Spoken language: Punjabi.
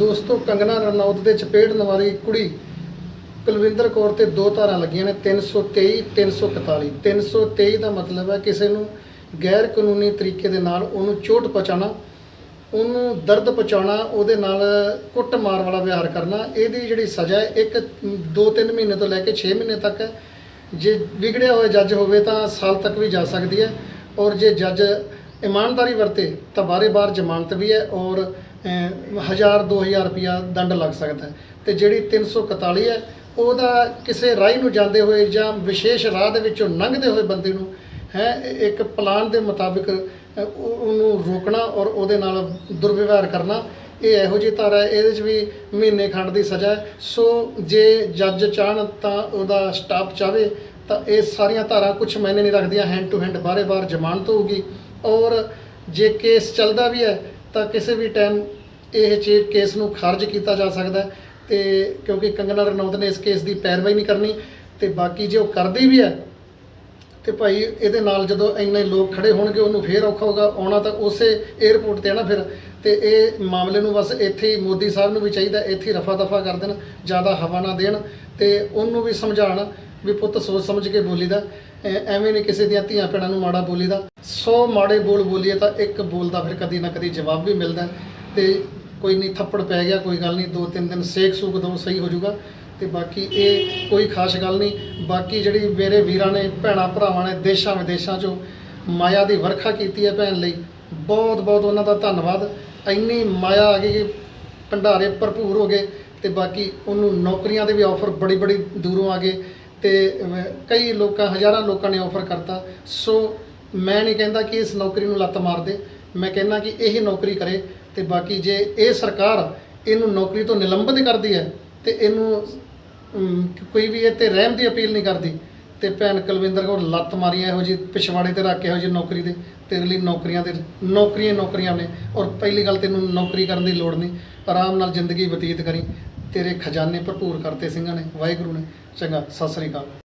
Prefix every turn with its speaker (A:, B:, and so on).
A: ਦੋਸਤੋ, ਕੰਗਨਾ ਰਣੌਤ ਦੇ ਚਪੇੜ ਵਾਲੀ ਕੁੜੀ ਕੁਲਵਿੰਦਰ ਕੌਰ ਤੇ ਦੋ ਧਾਰਾਂ ਲੱਗੀਆਂ ਨੇ 323 341 323 ਦਾ ਮਤਲਬ ਹੈ ਕਿਸੇ ਨੂੰ ਗੈਰ ਕਾਨੂੰਨੀ ਤਰੀਕੇ ਦੇ ਨਾਲ ਉਹਨੂੰ ਚੋਟ ਪਹੁੰਚਾਉਣਾ, ਉਹਨੂੰ ਦਰਦ ਪਹੁੰਚਾਉਣਾ, ਉਹਦੇ ਨਾਲ ਕੁੱਟ ਮਾਰ ਵਾਲਾ ਵਿਹਾਰ ਕਰਨਾ, ਇਹਦੀ ਜਿਹੜੀ ਸਜ਼ਾ ਹੈ, ਇੱਕ 2-3 ਮਹੀਨੇ ਤੋਂ ਲੈ ਕੇ 6 ਮਹੀਨੇ ਤੱਕ ਹੈ। ਜੇ ਵਿਗੜਿਆ ਹੋਇਆ ਜੱਜ ਹੋਵੇ ਤਾਂ ਸਾਲ ਤੱਕ ਵੀ ਜਾ ਸਕਦੀ ਹੈ। ਔਰ ਜੇ ਜੱਜ ਇਮਾਨਦਾਰੀ ਵਰਤੇ ਤਾਂ ਬਾਰੇ-ਬਾਰ ਜ਼ਮਾਨਤ ਵੀ ਹੈ ਔਰ ਅਹ, ਹਜ਼ਾਰ 2000 ਰੁਪਿਆ ਦੰਡ ਲੱਗ ਸਕਦਾ ਹੈ। ਤੇ ਜਿਹੜੀ 341 ਹੈ ਉਹਦਾ ਕਿਸੇ ਰਾਹ ਨੂੰ ਜਾਂਦੇ ਹੋਏ ਜਾਂ ਵਿਸ਼ੇਸ਼ ਰਾਹ ਦੇ ਵਿੱਚੋਂ ਲੰਘਦੇ ਹੋਏ ਬੰਦੇ ਨੂੰ ਹੈ ਇੱਕ ਪਲਾਨ ਦੇ ਮੁਤਾਬਿਕ ਉਹਨੂੰ ਰੋਕਣਾ ਔਰ ਉਹਦੇ ਨਾਲ ਦੁਰਵਿਵਹਾਰ ਕਰਨਾ ਇਹ ਇਹੋ ਜਿਹੀ ਧਾਰਾ ਹੈ। ਇਹਦੇ 'ਚ ਵੀ ਮਹੀਨੇ ਖੰਡ ਦੀ ਸਜ਼ਾ ਹੈ। ਸੋ ਜੇ ਜੱਜ ਚਾਹਣ ਤਾਂ ਉਹਦਾ ਸਟਾਫ ਚਾਵੇ ਤਾਂ ਇਹ ਸਾਰੀਆਂ ਧਾਰਾ ਕੁਝ ਮਾਇਨੇ ਨਹੀਂ ਰੱਖਦੀਆਂ। ਹੈਂਡ ਟੂ ਹੈਂਡ ਬਾਰੇ-ਬਾਰ ਜ਼ਮਾਨਤ ਹੋਊਗੀ। ਔਰ ਜੇ ਕੇਸ ਚੱਲਦਾ ਵੀ ਹੈ ਤਾਂ ਕਿਸੇ ਵੀ ਟਾਈਮ ਇਹ ਚੀਜ਼ ਕੇਸ ਨੂੰ ਖਾਰਜ ਕੀਤਾ ਜਾ ਸਕਦਾ ਹੈ ਤੇ ਕਿਉਂਕਿ ਕੰਗਨਾ ਰਣੌਤ ਨੇ ਇਸ ਕੇਸ ਦੀ ਪੈਰਵਾਈ ਨਹੀਂ ਕਰਨੀ ਤੇ ਬਾਕੀ ਜੇ ਉਹ ਕਰਦੀ ਵੀ ਹੈ ਤੇ ਭਾਈ ਇਹਦੇ ਨਾਲ ਜਦੋਂ ਇੰਨੇ ਲੋਕ ਖੜੇ ਹੋਣਗੇ, ਉਹਨੂੰ ਫੇਰ ਔਖਾ ਹੋਗਾ ਆਉਣਾ ਤਾਂ ਉਸੇ 에ਅਰਪੋਰਟ ਤੇ ਆ ਨਾ ਫਿਰ। ਤੇ ਇਹ ਮਾਮਲੇ ਨੂੰ ਬਸ ਇੱਥੇ ਹੀ ਮੋਦੀ ਸਾਹਿਬ ਨੂੰ ਵੀ ਚਾਹੀਦਾ ਇੱਥੇ ਰਫਾ ਦਫਾ ਕਰ ਦੇਣ, ਜ਼ਿਆਦਾ ਹਵਾ ਨਾ ਦੇਣ ਤੇ ਉਹਨੂੰ ਵੀ ਸਮਝਾਉਣ ਵੀ ਪੁੱਤ ਸੋਚ ਸਮਝ ਕੇ ਬੋਲੀਦਾ, ਐ- ਐਵੇਂ ਨਹੀਂ ਕਿਸੇ ਦੀਆਂ ਧੀਆਂ ਭੈਣਾਂ ਨੂੰ ਮਾੜਾ ਬੋਲੀਦਾ। 100 ਮਾੜੇ ਬੋਲ ਬੋਲੀਏ ਤਾਂ ਇੱਕ ਬੋਲ ਦਾ ਫਿਰ ਕਦੀ ਨਾ ਕਦੀ ਜਵਾਬ ਵੀ ਮਿਲਦਾ ਤੇ ਕੋਈ ਨਹੀਂ ਥੱਪੜ ਪੈ ਗਿਆ, ਕੋਈ ਗੱਲ ਨਹੀਂ, ਦੋ ਤਿੰਨ ਦਿਨ ਸੇਕ ਸੂਕ ਦੋ ਸਹੀ ਹੋ ਜਾਊਗਾ ਤੇ ਬਾਕੀ ਇਹ ਕੋਈ ਖਾਸ ਗੱਲ ਨਹੀਂ। ਬਾਕੀ ਜਿਹੜੀ ਮੇਰੇ ਵੀਰਾਂ ਨੇ, ਭੈਣਾਂ ਭਰਾਵਾਂ ਨੇ ਦੇਸ਼ਾਂ ਵਿਦੇਸ਼ਾਂ 'ਚੋਂ ਮਾਇਆ ਦੀ ਵਰਖਾ ਕੀਤੀ ਹੈ ਭੈਣ ਲਈ, ਬਹੁਤ ਬਹੁਤ ਉਹਨਾਂ ਦਾ ਧੰਨਵਾਦ। ਇੰਨੀ ਮਾਇਆ ਆ ਗਈ ਕਿ ਭੰਡਾਰੇ ਭਰਪੂਰ ਹੋ ਗਏ ਤੇ ਬਾਕੀ ਉਹਨੂੰ ਨੌਕਰੀਆਂ ਦੇ ਵੀ ਆਫਰ ਬੜੀ ਬੜੀ ਦੂਰੋਂ ਆ ਗਏ ਤੇ ਕਈ ਲੋਕਾਂ, ਹਜ਼ਾਰਾਂ ਲੋਕਾਂ ਨੇ ਆਫਰ ਕਰਤਾ। ਸੋ ਮੈਂ ਨਹੀਂ ਕਹਿੰਦਾ ਕਿ ਇਸ ਨੌਕਰੀ ਨੂੰ ਲੱਤ ਮਾਰ ਦੇ। ਮੈਂ ਕਹਿੰਦਾ ਕਿ ਇਹ ਨੌਕਰੀ ਕਰੇ। ਤੇ ਬਾਕੀ ਜੇ ਇਹ ਸਰਕਾਰ ਇਹਨੂੰ ਨੌਕਰੀ ਤੋਂ ਨਿਲੰਬਿਤ ਕਰਦੀ ਹੈ ਤੇ ਇਹਨੂੰ ਕੋਈ ਵੀ ਇਹ ਤੇ ਰਹਿਮ ਦੀ ਅਪੀਲ ਨਹੀਂ ਕਰਦੀ, ਤੇ ਭੈਣ ਕੁਲਵਿੰਦਰ ਕੌਰ ਲੱਤ ਮਾਰੀ ਇਹੋ ਜੀ ਪਿਛਵਾੜੇ ਤੇ ਰੱਖ ਕੇ ਇਹੋ ਜੀ ਨੌਕਰੀ ਦੇ, ਤੇਰੇ ਲਈ ਨੌਕਰੀਆਂ ਦੇ, ਨੌਕਰੀਆਂ ਨੌਕਰੀਆਂ ਨੇ, ਔਰ ਪਹਿਲੀ ਗੱਲ ਤੈਨੂੰ ਨੌਕਰੀ ਕਰਨ ਦੀ ਲੋੜ ਨਹੀਂ, ਆਰਾਮ ਨਾਲ ਜ਼ਿੰਦਗੀ ਬਤੀਤ ਕਰੀ, ਤੇਰੇ ਖਜ਼ਾਨੇ ਭਰਪੂਰ ਕਰਤੇ ਸਿੰਘਾਂ ਨੇ, ਵਾਹਿਗੁਰੂ ਨੇ, ਚੰਗਾ, ਸਤਿ ਸ੍ਰੀ ਅਕਾਲ।